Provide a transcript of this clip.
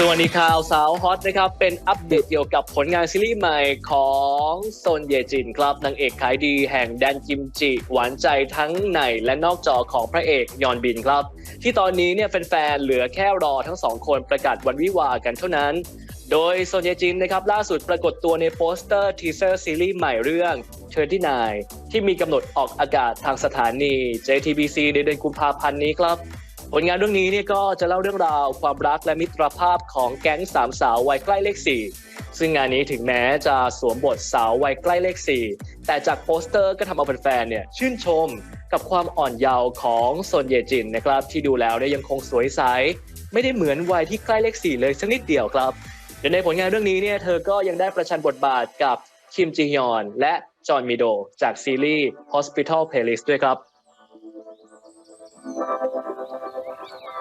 สวัสดีข่าวสาวฮอตนะครับเป็นอัปเดตเกี่ยวกับผลงานซีรีส์ใหม่ของโซนเยจินครับนางเอกขายดีแห่งแดนกิมจิ หวานใจทั้งในและนอกจอของพระเอกยอนบินครับ ที่ตอนนี้เนี่ยแฟนๆเหลือแค่รอทั้งสองคนประกาศวันวิวากันเท่านั้น โดยโซนเยจินนะครับล่าสุดปรากฏตัวในโปสเตอร์ทีเซอร์ซีรีส์ใหม่เรื่องเ i ที่นที่มีกำหนดออกอากาศทางสถานี JTBC ในเดือนกุมภาพันธ์นี้ครับ ผลงานเรื่องนี้เนี่ยก็จะเล่าเรื่องราวความรักและมิตรภาพของแก๊งสามสาววัยใกล้เลขสี่ซึ่งงานนี้ถึงแม้จะสวมบทสาววัยใกล้เลขสี่แต่จากโปสเตอร์ก็ทำเอาแฟนๆเนี่ยชื่นชมกับความอ่อนเยาว์ของโซนเยจินนะครับ ที่ดูแล้วเนี่ยยังคงสวยใสไม่ได้เหมือนวัยที่ใกล้เลขสี่เลยสักนิดเดียวครับโดยในผลงานเรื่องนี้เนี่ยเธอก็ยังได้ประชันบทบาทกับคิมจีฮยอน และจอห์นมิโดจากซีรีส์ Hospital Playlist ด้วยครับ Thank you.